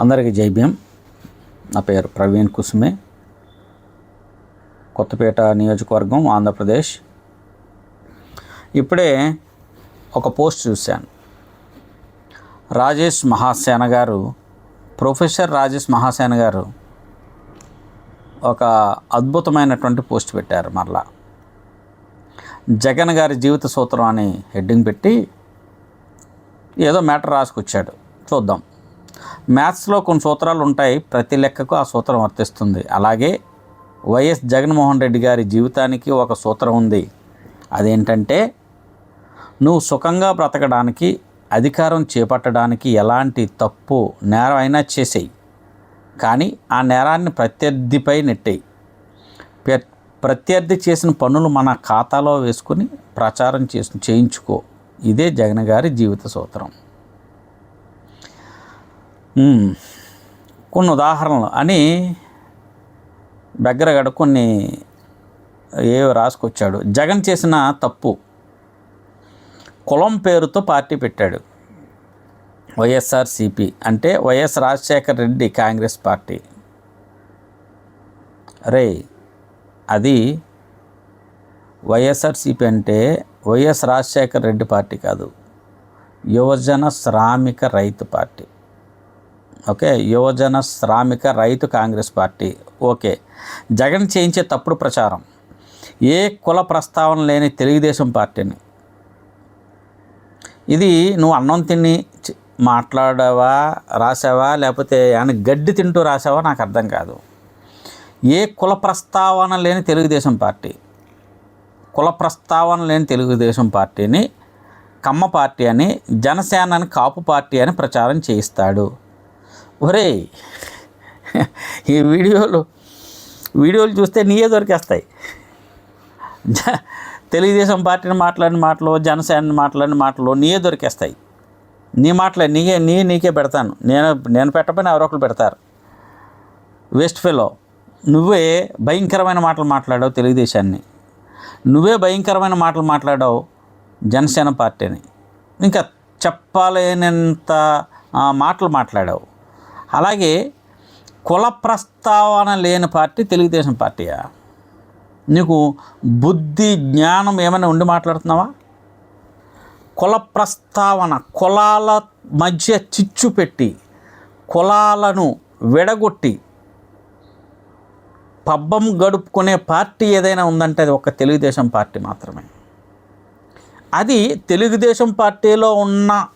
అందరికీ జైభీం నా పేరు ప్రవీణ్ కుసుమే. కొత్తపేట నియోజకవర్గం ఆంధ్రప్రదేశ్. ఇప్పుడే ఒక పోస్ట్ చూశాను. రాజేష్ మహాసేన గారు ప్రొఫెసర్ రాజేష్ మహాసేన గారు ఒక అద్భుతమైనటువంటి పోస్ట్ పెట్టారు మరలా. జగన్ గారి జీవిత సూత్రం అని హెడ్డింగ్ పెట్టి ఏదో మ్యాటర్ రాసుకొచ్చాడు. చూద్దాం. మ్యాథ్స్లో కొన్ని సూత్రాలు ఉంటాయి. ప్రతి లెక్కకు ఆ సూత్రం వర్తిస్తుంది. అలాగే వైఎస్ జగన్మోహన్ రెడ్డి గారి జీవితానికి ఒక సూత్రం ఉంది. అదేంటంటే నువ్వు సుఖంగా బ్రతకడానికి అధికారం చేపట్టడానికి ఎలాంటి తప్పు నేరం అయినా చేసేయి. కానీ ఆ నేరాన్ని ప్రత్యర్థిపై నెట్టేయి. ప్ర- ప్రత్యర్థి చేసిన పనులు మన ఖాతాలో వేసుకుని ప్రచారం చేసి చేయించుకో. ఇదే జగన్ గారి జీవిత సూత్రం. కొన్ని ఉదాహరణలు. అని దగ్గరగడ కొన్ని ఏవో రాసుకొచ్చాడు. జగన్ చేసిన తప్పు. కులం పేరుతో పార్టీ పెట్టాడు. వైఎస్ఆర్సిపి అంటే వైఎస్ రాజశేఖర్ రెడ్డి కాంగ్రెస్ పార్టీ. రే అది వైఎస్ఆర్సిపి అంటే వైఎస్ రాజశేఖర్ రెడ్డి పార్టీ కాదు. యువజన శ్రామిక రైతు పార్టీ. ఓకే యువజన శ్రామిక రైతు కాంగ్రెస్ పార్టీ. ఓకే జగన్ చేయించే తప్పుడు ప్రచారం. ఏ కుల ప్రస్తావన లేని తెలుగుదేశం పార్టీని. ఇది నువ్వు అన్నం తిని మాట్లాడావా రాసావా లేకపోతే ఆయన గడ్డి తింటూ రాసావా నాకు అర్థం కాదు. ఏ కుల ప్రస్తావన లేని తెలుగుదేశం పార్టీ. కుల ప్రస్తావన లేని తెలుగుదేశం పార్టీని కమ్మ పార్టీ అని జనసేనని కాపు పార్టీ అని ప్రచారం చేయిస్తాడు. ఒరేయ్ ఈ వీడియోలు వీడియోలు చూస్తే నీయే దొరికేస్తాయి. జ- తెలుగుదేశం పార్టీని మాట్లాడిన మాటలు జనసేన మాట్లాడిన మాటలు నీయే దొరికేస్తాయి. నీ మాటలే నీకే నీ నీకే పెడతాను. నేను నేను పెట్టపోయినా ఎవరొకరు పెడతారు. వెస్ట్ ఫెలో నువ్వే భయంకరమైన మాటలు మాట్లాడావు తెలుగుదేశాన్ని. నువ్వే భయంకరమైన మాటలు మాట్లాడావు జనసేన పార్టీని. ఇంకా చెప్పలేనంత ఆ, మాటలు మాట్లాడావు. అలాగే కుల ప్రస్తావన లేని పార్టీ తెలుగుదేశం పార్టీయా? నీకు బుద్ధి జ్ఞానం ఏమైనా ఉండి మాట్లాడుతున్నావా? కుల ప్రస్తావన కులాల మధ్య చిచ్చు పెట్టి కులాలను విడగొట్టి పబ్బం గడుపుకునే పార్టీ ఏదైనా ఉందంటే అది ఒక తెలుగుదేశం పార్టీ మాత్రమే. అది తెలుగుదేశం పార్టీలో ఉన్న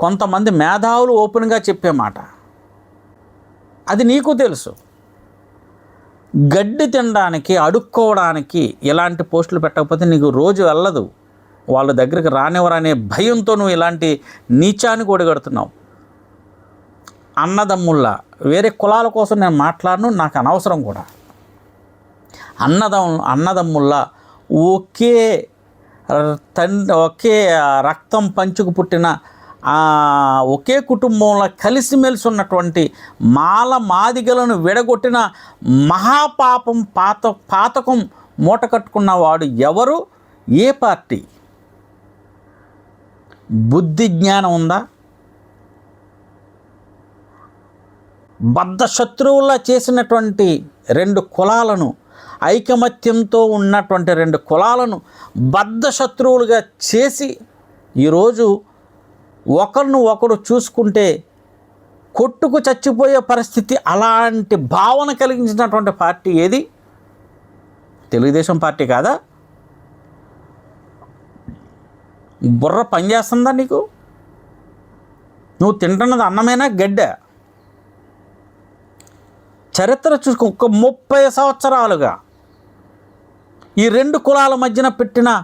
కొంతమంది మేధావులు ఓపెన్గా చెప్పే మాట. అది నీకు తెలుసు. గడ్డి తినడానికి అడుక్కోవడానికి ఇలాంటి పోస్టులు పెట్టకపోతే నీకు రోజు వెళ్ళదు. వాళ్ళ దగ్గరికి రానివ్వరనే భయంతో నువ్వు ఇలాంటి నీచానికి ఒడిగడుతున్నావు. అన్నదమ్ముళ్ళ వేరే కులాల కోసం నేను మాట్లాడను నాకు అనవసరం కూడా. అన్నదమ్ అన్నదమ్ముళ్ళ ఒకే తండ్రి ఒకే రక్తం పంచుకు పుట్టిన ఒకే కుటుంబంలో కలిసిమెలిసి ఉన్నటువంటి మాల మాదిగలను విడగొట్టిన మహాపాపం పాత పాతకం మూట కట్టుకున్న వాడు ఎవరు? ఏ పార్టీ? బుద్ధి జ్ఞానం ఉందా? బద్ధ శత్రువులా చేసినటువంటి రెండు కులాలను ఐకమత్యంతో ఉన్నటువంటి రెండు కులాలను బద్ధ శత్రువులుగా చేసి ఈరోజు ఒకరిని ఒకరు చూసుకుంటే కొట్టుకు చచ్చిపోయే పరిస్థితి అలాంటి భావన కలిగించినటువంటి పార్టీ ఏది? తెలుగుదేశం పార్టీ కాదా? బుర్ర పనిచేస్తుందా నీకు? నువ్వు తింటున్నది అన్నమైనా గడ్డ? చరిత్ర చూసుకో ఒక ముప్పై సంవత్సరాలుగా ఈ రెండు కులాల మధ్యన పెట్టిన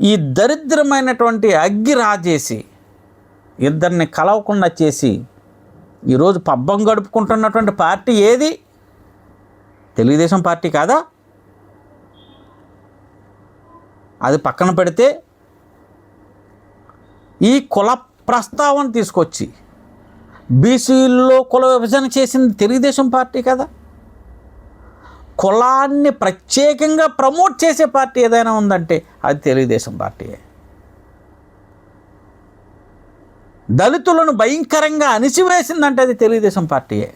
ఈ దరిద్రమైనటువంటి అగ్గి రాజేసి ఇద్దరిని కలవకుండా చేసి ఈరోజు పబ్బం గడుపుకుంటున్నటువంటి పార్టీ ఏది? తెలుగుదేశం పార్టీ కాదా? అది పక్కన పెడితే ఈ కుల ప్రస్తావన తీసుకొచ్చి బీసీల్లో కుల విభజన చేసింది తెలుగుదేశం పార్టీ కదా? కులాన్ని ప్రత్యేకంగా ప్రమోట్ చేసే పార్టీ ఏదైనా ఉందంటే అది తెలుగుదేశం పార్టీయే. దళితులను భయంకరంగా అణిచివేసిందంటే అది తెలుగుదేశం పార్టీయే.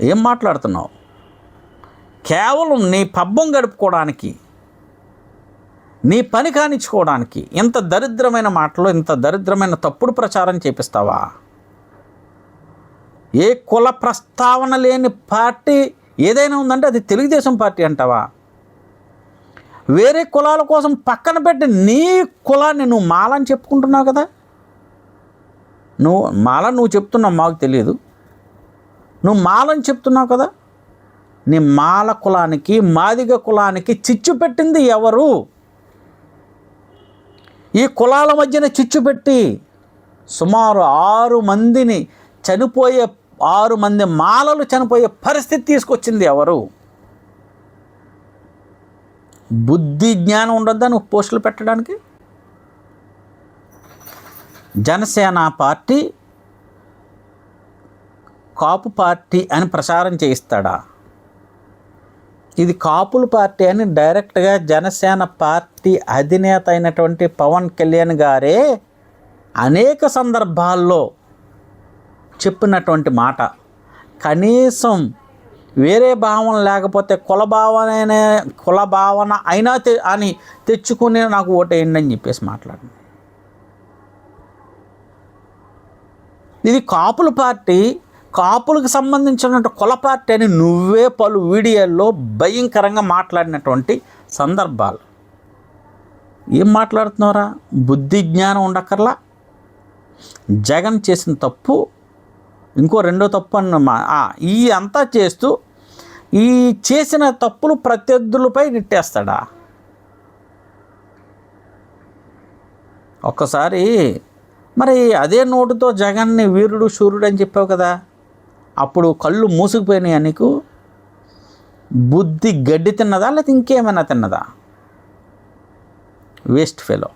ఏం మాట్లాడుతున్నావు? కేవలం నీ పబ్బం గడుపుకోవడానికి నీ పని కానిచ్చుకోవడానికి ఇంత దరిద్రమైన మాటలు ఇంత దరిద్రమైన తప్పుడు ప్రచారం చేపిస్తావా? ఏ కుల ప్రస్తావన లేని పార్టీ ఏదైనా ఉందంటే అది తెలుగుదేశం పార్టీ అంటావా? వేరే కులాల కోసం పక్కన పెట్టి నీ కులాన్ని నువ్వు మాలని చెప్పుకుంటున్నావు కదా? నువ్వు మాల నువ్వు చెప్తున్నావు మాకు తెలియదు. నువ్వు మాలని చెప్తున్నావు కదా? నీ మాల కులానికి మాదిగ కులానికి చిచ్చు పెట్టింది ఎవరు? ఈ కులాల మధ్యన చిచ్చు పెట్టి సుమారు ఆరు మందిని చనిపోయే ఆరు మంది మాలలు చనిపోయే పరిస్థితి తీసుకొచ్చింది ఎవరు? బుద్ధి జ్ఞానం ఉండొద్దా నువ్వు పోస్టులు పెట్టడానికి? జనసేన పార్టీ కాపు పార్టీ అని ప్రచారం చేయిస్తాడా? ఇది కాపుల పార్టీ అని డైరెక్ట్గా జనసేన పార్టీ అధినేత అయినటువంటి పవన్ కళ్యాణ్ గారే అనేక సందర్భాల్లో చెప్పినటువంటి మాట. కనీసం వేరే భావన లేకపోతే కుల భావన కుల భావన అయినా తె అని తెచ్చుకునే నాకు ఓటేయండి అని చెప్పేసి మాట్లాడింది ఇది కాపుల పార్టీ కాపులకు సంబంధించినటువంటి కుల పార్టీ అని నువ్వే పలు వీడియోల్లో భయంకరంగా మాట్లాడినటువంటి సందర్భాలు. ఏం మాట్లాడుతున్నారా బుద్ధి జ్ఞానం ఉండక్కర్లా? జగన్ చేసిన తప్పు ఇంకో రెండో తప్పు అన్న మా ఈ అంతా చేస్తూ ఈ చేసిన తప్పులు ప్రత్యర్థులపై నెట్టేస్తాడా? ఒక్కసారి మరి అదే నోటుతో జగన్ని వీరుడు సూర్యుడు అని చెప్పావు కదా అప్పుడు కళ్ళు మూసుకుపోయినాయి నీకు? బుద్ధి గడ్డి తిన్నదా లేకపోతే ఇంకేమైనా తిన్నదా? Waste fellow.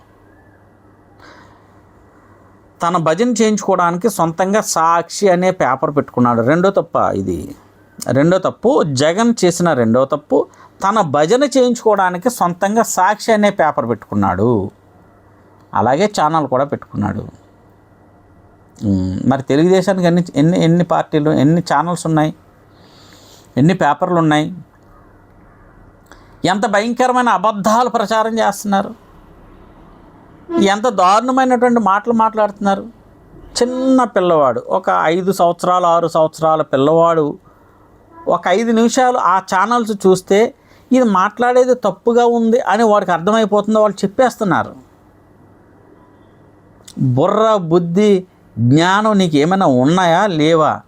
తన భజన చేయించుకోవడానికి సొంతంగా సాక్షి అనే పేపర్ పెట్టుకున్నాడు. రెండో తప్ప ఇది. రెండో తప్పు జగన్ చేసిన రెండో తప్పు తన భజన చేయించుకోవడానికి సొంతంగా సాక్షి అనే పేపర్ పెట్టుకున్నాడు. అలాగే ఛానల్ కూడా పెట్టుకున్నాడు. మరి తెలుగుదేశానికి ఎన్ని ఎన్ని ఎన్ని పార్టీలు ఎన్ని ఛానల్స్ ఉన్నాయి? ఎన్ని పేపర్లు ఉన్నాయి? ఎంత భయంకరమైన అబద్ధాలు ప్రచారం చేస్తున్నారు? ఎంత దారుణమైనటువంటి మాటలు మాట్లాడుతున్నారు? చిన్న పిల్లవాడు ఒక ఐదు సంవత్సరాలు ఆరు సంవత్సరాల పిల్లవాడు ఒక ఐదు నిమిషాలు ఆ ఛానల్స్ చూస్తే ఇది మాట్లాడేది తప్పుగా ఉంది అని వాడికి అర్థమైపోతుందో వాళ్ళు చెప్పేస్తున్నారు. బుర్ర బుద్ధి జ్ఞానం నీకు ఏమైనా ఉన్నాయా? లేవా?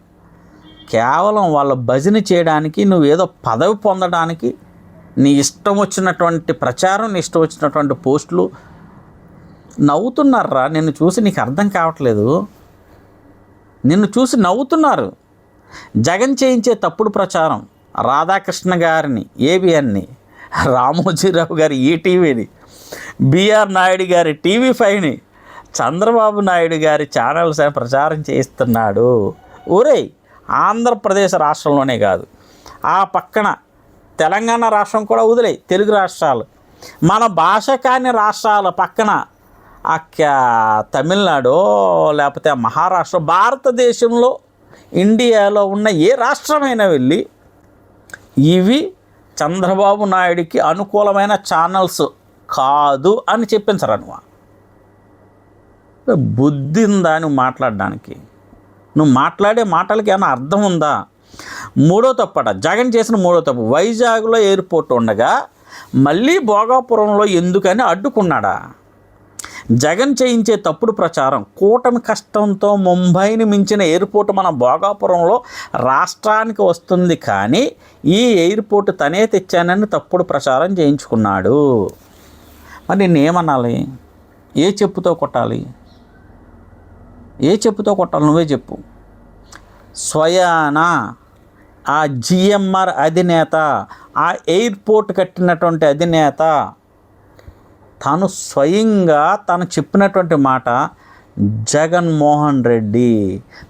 కేవలం వాళ్ళ భజన చేయడానికి నువ్వు ఏదో పదవి పొందడానికి నీ ఇష్టం వచ్చినటువంటి ప్రచారం నీ ఇష్టం వచ్చినటువంటి పోస్టులు నవ్వుతున్నారా? నిన్ను చూసి నీకు అర్థం కావట్లేదు. నిన్ను చూసి నవ్వుతున్నారు. జగన్ చేయించే తప్పుడు ప్రచారం రాధాకృష్ణ గారిని ఏబిఎన్ని రామోజీరావు గారి ఈటీవీని బిఆర్ నాయుడు గారి టీవీ ఫైవ్ని చంద్రబాబు నాయుడు గారి ఛానల్స్ అని ప్రచారం చేయిస్తున్నాడు. ఊరే ఆంధ్రప్రదేశ్ రాష్ట్రంలోనే కాదు. ఆ పక్కన తెలంగాణ రాష్ట్రం కూడా వదిలే తెలుగు రాష్ట్రాలు. మన భాష కాని రాష్ట్రాల పక్కన అక్క తమిళనాడు లేకపోతే మహారాష్ట్ర భారతదేశంలో ఇండియాలో ఉన్న ఏ రాష్ట్రమైనా వెళ్ళి ఇవి చంద్రబాబు నాయుడికి అనుకూలమైన ఛానల్స్ కాదు అని చెప్పించరు అనువా బుద్ధి ఉందా నువ్వు మాట్లాడడానికి. నువ్వు మాట్లాడే మాటలకి ఏమైనా అర్థం ఉందా? మూడో తప్పట జగన్ చేసిన మూడో తప్పు. వైజాగ్లో ఎయిర్పోర్ట్ ఉండగా మళ్ళీ భోగాపురంలో ఎందుకని అడ్డుకున్నాడా? జగన్ చేయించే తప్పుడు ప్రచారం కూటమి కష్టంతో ముంబైని మించిన ఎయిర్పోర్ట్ మన భోగాపురంలో రాష్ట్రానికి వస్తుంది కానీ ఈ ఎయిర్పోర్ట్ తనే తెచ్చానని తప్పుడు ప్రచారం చేయించుకున్నాడు. మరి నేనేమనాలి ఏ చెప్పుతో కొట్టాలి? ఏ చెప్పుతో కొట్టాలి? నువ్వే చెప్పు. స్వయాన ఆ జిఎంఆర్ అధినేత ఆ ఎయిర్పోర్ట్ కట్టినటువంటి అధినేత తాను స్వయంగా తను చెప్పినటువంటి మాట Jaganmohan Reddy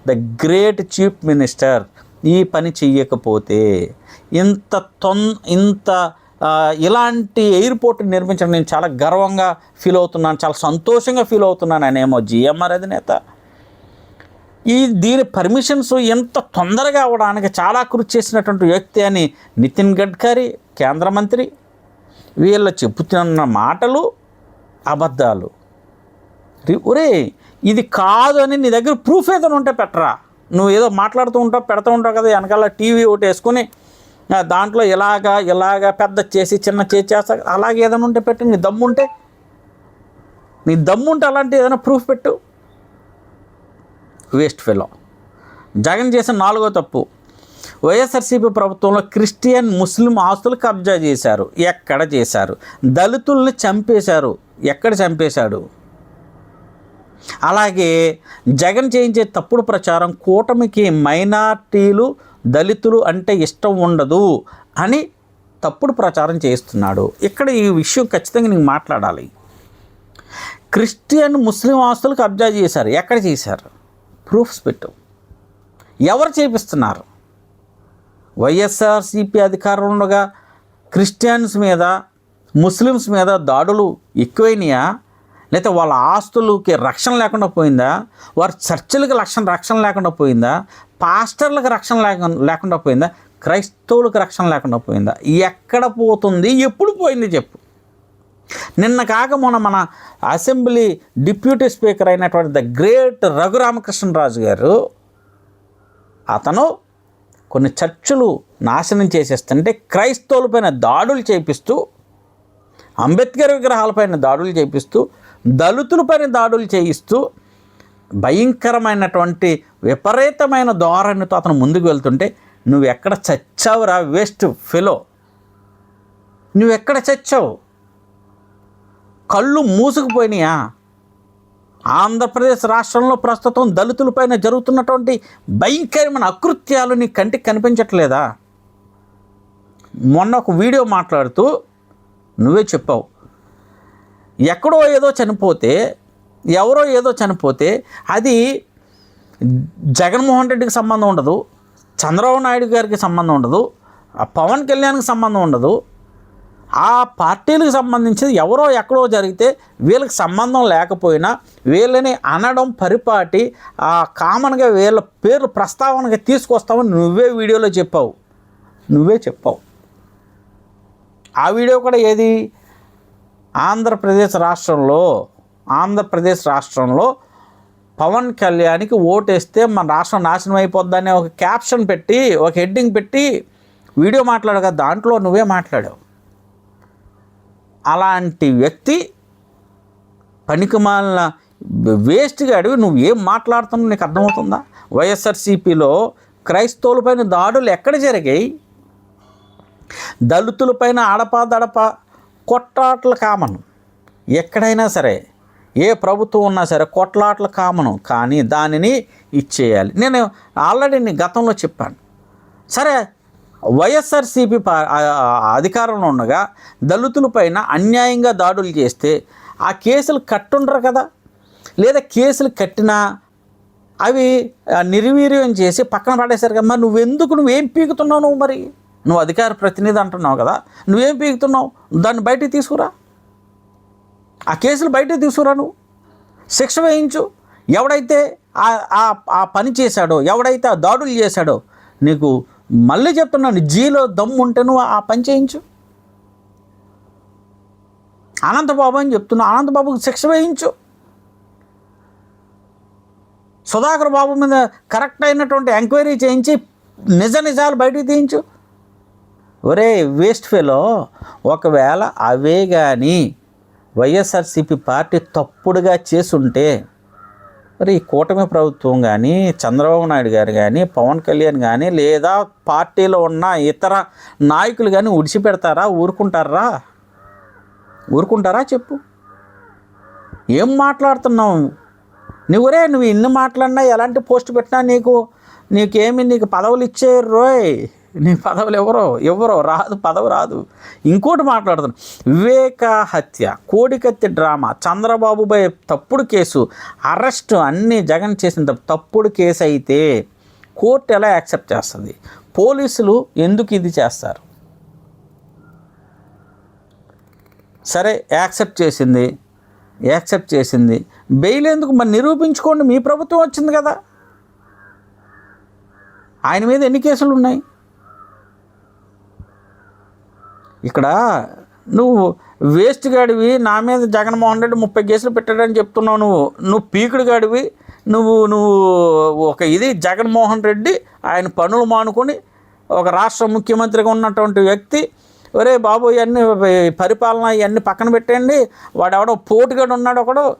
the great chief minister ఈ పని చెయ్యకపోతే ఇంత తొన్ ఇంత ఇలాంటి ఎయిర్పోర్ట్ నిర్మించడం నేను చాలా గర్వంగా ఫీల్ అవుతున్నాను చాలా సంతోషంగా ఫీల్ అవుతున్నాను అనేమో జిఎంఆర్ అధినేత ఈ దీని పర్మిషన్స్ ఎంత తొందరగా అవడానికి చాలా కృషి చేసినటువంటి వ్యక్తి అని నితిన్ గడ్కరీ కేంద్ర మంత్రి వీళ్ళు చెబుతున్న మాటలు అబద్ధాలు. ఒరే ఇది కాదు అని నీ దగ్గర ప్రూఫ్ ఏదైనా ఉంటే పెట్టరా. నువ్వు ఏదో మాట్లాడుతూ ఉంటావు పెడుతూ ఉంటావు కదా వెనకాల టీవీ ఒకటి వేసుకొని దాంట్లో ఇలాగా ఇలాగా పెద్ద చేసి చిన్న చేసి చేస్తా అలాగే ఏదైనా ఉంటే పెట్టు నీ దమ్ముంటే నీ దమ్ముంటే అలాంటి ఏదైనా ప్రూఫ్ పెట్టు. Waste fellow. జగన్ చేసిన నాలుగో తప్పు. వైఎస్ఆర్సీపీ ప్రభుత్వంలో క్రిస్టియన్ ముస్లిం ఆస్తులు కబ్జా చేశారు. ఎక్కడ చేశారు? దళితుల్ని చంపేశారు. ఎక్కడ చంపేశాడు? అలాగే జగన్ చేయించే తప్పుడు ప్రచారం కూటమికి మైనార్టీలు దళితులు అంటే ఇష్టం ఉండదు అని తప్పుడు ప్రచారం చేస్తున్నాడు ఇక్కడ ఈ విషయం ఖచ్చితంగా నీకు మాట్లాడాలి. క్రిస్టియన్ ముస్లిం ఆస్తులు కబ్జా చేశారు. ఎక్కడ చేశారు? ప్రూఫ్స్ పెట్టు. ఎవరు చేపిస్తున్నారు? వైఎస్ఆర్సీపీ అధికారంలో ఉండగా క్రిస్టియన్స్ మీద ముస్లిమ్స్ మీద దాడులు ఎక్కువైనాయా? లేకపోతే వాళ్ళ ఆస్తులకి రక్షణ లేకుండా పోయిందా? వారి చర్చిలకు రక్షణ రక్షణ లేకుండా పోయిందా? పాస్టర్లకు రక్షణ లేక లేకుండా పోయిందా? క్రైస్తవులకు రక్షణ లేకుండా పోయిందా? ఎక్కడ పోతుంది? ఎప్పుడు పోయింది చెప్పు. నిన్న కాక మొన్న మన అసెంబ్లీ డిప్యూటీ స్పీకర్ అయినటువంటి ద గ్రేట్ రఘురామకృష్ణరాజు గారు అతను కొన్ని చర్చలు నాశనం చేసేస్తుంటే క్రైస్తవులపైన దాడులు చేపిస్తూ అంబేద్కర్ విగ్రహాలపైన దాడులు చేపిస్తూ దళితులపైన దాడులు చేయిస్తూ భయంకరమైనటువంటి విపరీతమైన ధోరణితో అతను ముందుకు వెళ్తుంటే నువ్వు ఎక్కడ చచ్చావురా వేస్ట్ ఫెలో? నువ్వు ఎక్కడ చచ్చావు? కళ్ళు మూసుకుపోయినాయా? ఆంధ్రప్రదేశ్ రాష్ట్రంలో ప్రస్తుతం దళితులపైన జరుగుతున్నటువంటి భయంకరమైన అకృత్యాలు నీ కంటికి కనిపించట్లేదా? మొన్న ఒక వీడియో మాట్లాడుతూ నువ్వే చెప్పావు. ఎక్కడో ఏదో చనిపోతే ఎవరో ఏదో చనిపోతే అది జగన్మోహన్ రెడ్డికి సంబంధం ఉండదు చంద్రబాబు నాయుడు గారికి సంబంధం ఉండదు ఆ పవన్ కళ్యాణ్కి సంబంధం ఉండదు. ఆ పార్టీలకు సంబంధించి ఎవరో ఎక్కడో జరిగితే వీళ్ళకి సంబంధం లేకపోయినా వీళ్ళని అనడం పరిపాటి ఆ కామన్గా వీళ్ళ పేర్లు ప్రస్తావనగా తీసుకొస్తామని నువ్వే వీడియోలో చెప్పావు. నువ్వే చెప్పావు. ఆ వీడియో కూడా ఏది? ఆంధ్రప్రదేశ్ రాష్ట్రంలో ఆంధ్రప్రదేశ్ రాష్ట్రంలో పవన్ కళ్యాణ్కి ఓటేస్తే మన రాష్ట్రం నాశనం అయిపోద్దని ఒక క్యాప్షన్ పెట్టి ఒక హెడ్డింగ్ పెట్టి వీడియో మాట్లాడగా దాంట్లో నువ్వే మాట్లాడావు. అలాంటి వ్యక్తి పనికిమాలిన వేస్ట్గా అడిగి నువ్వు ఏం మాట్లాడుతున్నావు నీకు అర్థమవుతుందా? వైఎస్ఆర్సీపీలో క్రైస్తవులపైన దాడులు ఎక్కడ జరిగాయి? దళితులపైన అడప కొట్టాట్ల కామన్. ఎక్కడైనా సరే ఏ ప్రభుత్వం ఉన్నా సరే కొట్లాట్ల కామను కానీ దానిని ఇచ్చేయాలి. నేను ఆల్రెడీ నీ గతంలో చెప్పాను. సరే వైఎస్ఆర్సీపీ అధికారంలో ఉండగా దళితులపైన అన్యాయంగా దాడులు చేస్తే ఆ కేసులు కట్టుండరు కదా. లేదా కేసులు కట్టినా అవి నిర్వీర్యం చేసి పక్కన పడేశారు కదా. మరి నువ్వెందుకు? నువ్వేం పీకుతున్నావు నువ్వు మరి? నువ్వు అధికార ప్రతినిధి అంటున్నావు కదా నువ్వేం పీకుతున్నావు? దాన్ని బయటికి తీసుకురా. ఆ కేసులు బయటకు తీసుకురా నువ్వు. శిక్ష వేయించు. ఎవడైతే ఆ- ఆ పని చేశాడో ఎవడైతే ఆ దాడులు చేశాడో నీకు మళ్ళీ చెప్తున్నాను జీలో దమ్ము ఉంటే నువ్వు ఆ పని చేయించు. అనంతబాబు అని చెప్తున్నా అనంతబాబుకి శిక్ష వేయించు. సుధాకర్ బాబు మీద కరెక్ట్ అయినటువంటి ఎంక్వైరీ చేయించి నిజ నిజాలు బయటికి తీయించు. ఒరే వేస్ట్ ఫెలో ఒకవేళ అవే కానీ వైఎస్ఆర్సీపీ పార్టీ తప్పుడుగా చేసుంటే మరి ఈ కూటమి ప్రభుత్వం కానీ చంద్రబాబు నాయుడు గారు కానీ పవన్ కళ్యాణ్ కానీ లేదా పార్టీలో ఉన్న ఇతర నాయకులు కానీ ఉడిచిపెడతారా ఊరుకుంటారా? ఊరుకుంటారా చెప్పు. ఏం మాట్లాడుతున్నావు? నువ్వురే నువ్వు ఇన్ని మాట్లాడినా ఎలాంటి పోస్ట్ పెట్టినా నీకు? నీకేమి నీకు పదవులు ఇచ్చేరు రోయ్. నీ పదవులు ఎవరో? ఎవరో? రాదు పదవి రాదు. ఇంకోటి మాట్లాడుతున్నాను వివేక హత్య కోడికత్తి డ్రామా చంద్రబాబుపై తప్పుడు కేసు అరెస్ట్ అన్నీ జగన్ చేసిన తప్పుడు కేసు అయితే కోర్టు ఎలా యాక్సెప్ట్ చేస్తుంది? పోలీసులు ఎందుకు ఇది చేస్తారు? సరే యాక్సెప్ట్ చేసింది యాక్సెప్ట్ చేసింది. బెయిల్ ఎందుకు? మరి నిరూపించుకోండి మీ ప్రభుత్వం వచ్చింది కదా. ఆయన మీద ఎన్ని కేసులు ఉన్నాయి? ఇక్కడ నువ్వు వేస్ట్ గాడివి నా మీద జగన్మోహన్ రెడ్డి ముప్పై కేసులు పెట్టాడని చెప్తున్నావు నువ్వు. నువ్వు పీకుడు గాడివి. నువ్వు నువ్వు ఒక ఇది జగన్మోహన్ రెడ్డి ఆయన పనులు మానుకొని ఒక రాష్ట్ర ముఖ్యమంత్రిగా ఉన్నటువంటి వ్యక్తి. ఒరే బాబు ఇవన్నీ పరిపాలన ఇవన్నీ పక్కన పెట్టండి వాడు ఎవడో పోటుగాడు ఉన్నాడు ఒకడు.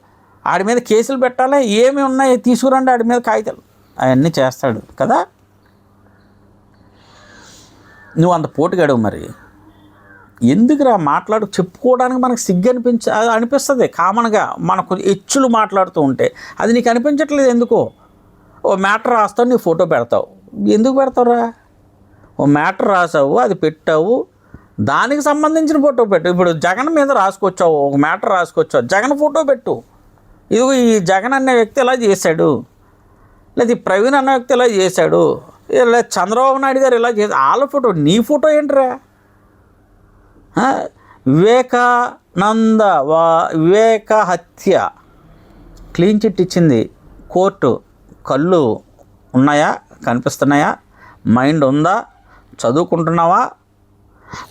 ఆడి మీద కేసులు పెట్టాలి. ఏమి ఉన్నాయి? తీసుకురండి ఆడి మీద కాగితాలు. అవన్నీ చేస్తాడు కదా. నువ్వు అంత పోటుగాడు మరి. ఎందుకురా మాట్లాడు చెప్పుకోవడానికి మనకు సిగ్గు అనిపించ అనిపిస్తుంది. కామన్గా మనకు ఎచ్చులు మాట్లాడుతూ ఉంటే అది నీకు అనిపించట్లేదు ఎందుకో? ఓ మ్యాటర్ రాస్తావు నీ ఫోటో పెడతావు. ఎందుకు పెడతావురా? ఓ మ్యాటర్ రాసావు అది పెట్టావు. దానికి సంబంధించిన ఫోటో పెట్టు. ఇప్పుడు జగన్ మీద రాసుకొచ్చావు ఒక మ్యాటర్ రాసుకొచ్చావు. జగన్ ఫోటో పెట్టు. ఇదిగో ఈ జగన్ అనే వ్యక్తి ఇలా చేశాడు? లేదా ఈ ప్రవీణ్ అనే వ్యక్తి ఇలా చేశాడు? లేదా చంద్రబాబు నాయుడు గారు ఇలా చేశాడు? వాళ్ళ ఫోటో నీ ఫోటో ఏంటిరా? వివేకానంద వా వివేక హత్య క్లీన్ చిట్ ఇచ్చింది. కోర్టు కళ్ళు ఉన్నాయా? కనిపిస్తున్నాయా? మైండ్ ఉందా? చదువుకుంటున్నావా?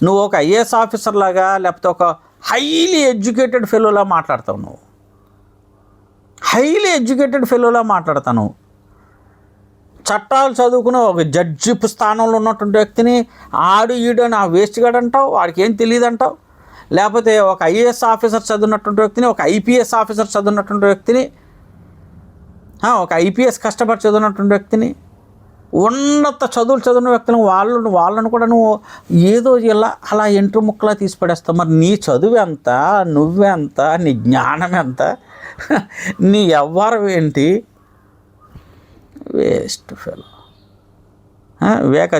నువ్వు ఒక ఐఏఎస్ ఆఫీసర్ లాగా లేకపోతే ఒక హైలీ ఎడ్యుకేటెడ్ ఫెలోలా మాట్లాడతావు నువ్వు. హైలీ ఎడ్యుకేటెడ్ ఫెలోలా మాట్లాడతాను చట్టాలు చదువుకున్న ఒక జడ్జి స్థానంలో ఉన్నటువంటి వ్యక్తిని ఆడు ఈడు అని ఆ వేస్ట్ గాడు అంటావు వాడికి ఏం తెలియదు అంటావు లేకపోతే ఒక ఐఏఎస్ ఆఫీసర్ చదివినటువంటి వ్యక్తిని ఒక ఐపీఎస్ ఆఫీసర్ చదివినటువంటి వ్యక్తిని ఒక ఐపీఎస్ కష్టపడి చదివినటువంటి వ్యక్తిని ఉన్నత చదువులు చదివిన వ్యక్తులను వాళ్ళు వాళ్ళను కూడా నువ్వు ఏదో ఇలా అలా ఎంట్రు ముక్కలా తీసి పడేస్తావు మరి నీ చదువు ఎంత నువ్వెంత నీ జ్ఞానం ఎంత? నీ వ్యవహారం ఏంటి? Waste fellow. వేక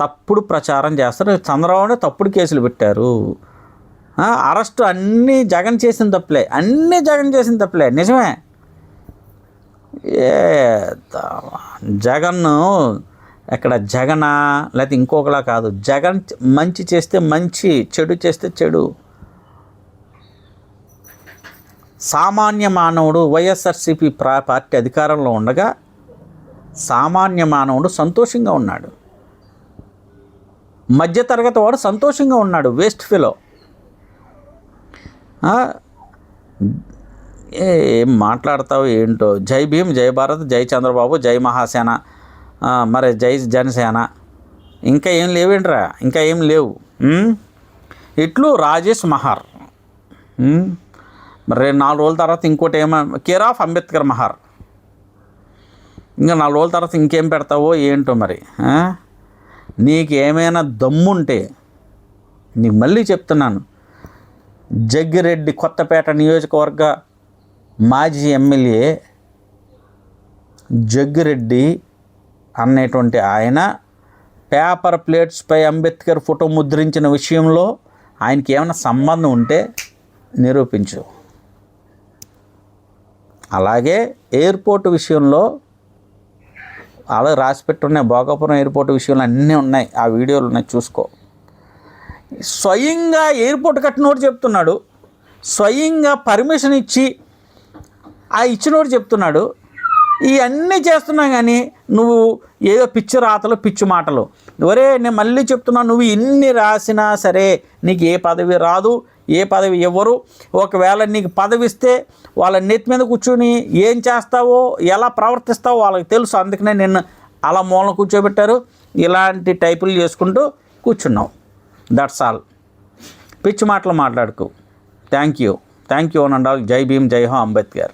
తప్పుడు ప్రచారం చేస్తారు. చంద్రబాబు తప్పుడు కేసులు పెట్టారు. అరెస్ట్ అన్నీ జగన్ చేసిన తప్పులే. అన్నీ జగన్ చేసిన తప్పులే. నిజమే. ఏ జగన్ ఇక్కడ జగనా? లేకపోతే ఇంకొకలా కాదు. జగన్ మంచి చేస్తే మంచి చెడు చేస్తే చెడు. సామాన్య మానవుడు వైఎస్ఆర్సీపీ ప్రా పార్టీ అధికారంలో ఉండగా సామాన్య మానవుడు సంతోషంగా ఉన్నాడు. మధ్యతరగతి వాడు సంతోషంగా ఉన్నాడు వేస్ట్ ఫిలో ఏం మాట్లాడతావు ఏంటో? జై భీమ్ జై భారత్ జై చంద్రబాబు జై మహాసేన. మరి జై జనసేన. ఇంకా ఏం లేవేంట్రా? ఇంకా ఏం లేవు. ఇట్లు రాజేష్ మహార్. మరి నాలుగు రోజుల తర్వాత ఇంకోటి ఏమో కేర్ ఆఫ్ అంబేద్కర్ మహార్. ఇంకా నాలుగు రోజుల తర్వాత ఇంకేం పెడతావో ఏంటో మరి నీకు ఏమైనా దమ్ముంటే నీకు మళ్ళీ చెప్తున్నాను. జగ్గిరెడ్డి కొత్తపేట నియోజకవర్గ మాజీ ఎమ్మెల్యే జగ్గిరెడ్డి అనేటువంటి ఆయన పేపర్ ప్లేట్స్పై అంబేద్కర్ ఫోటో ముద్రించిన విషయంలో ఆయనకి ఏమైనా సంబంధం ఉంటే నిరూపించు. అలాగే ఎయిర్పోర్ట్ విషయంలో అలా రాసి పెట్టున్నాయి భోగాపురం ఎయిర్పోర్ట్ విషయంలో అన్నీ ఉన్నాయి. ఆ వీడియోలు ఉన్నాయి చూసుకో. స్వయంగా ఎయిర్పోర్ట్ కట్టినోడు చెప్తున్నాడు. స్వయంగా పర్మిషన్ ఇచ్చి ఆ ఇచ్చినోడు చెప్తున్నాడు. ఇవన్నీ చేస్తున్నా కానీ నువ్వు ఏదో పిచ్చి రాతలు పిచ్చి మాటలు. ఒరే నేను మళ్ళీ చెప్తున్నా నువ్వు ఎన్ని రాసినా సరే నీకు ఏ పదవి రాదు. ఏ పదవి ఇవ్వరు. ఒకవేళ నీకు పదవి ఇస్తే వాళ్ళ నెత్తి మీద కూర్చొని ఏం చేస్తావో ఎలా ప్రవర్తిస్తావో వాళ్ళకి తెలుసు. అందుకనే నిన్ను అలా మూలన కూర్చోబెట్టారు. ఇలాంటి టైపులు చేసుకుంటూ కూర్చున్నావు. దట్స్ ఆల్ పిచ్చి మాటలు మాట్లాడుకో. థ్యాంక్ యూ థ్యాంక్ యూ అని జై భీమ్ జై హో అంబేద్కర్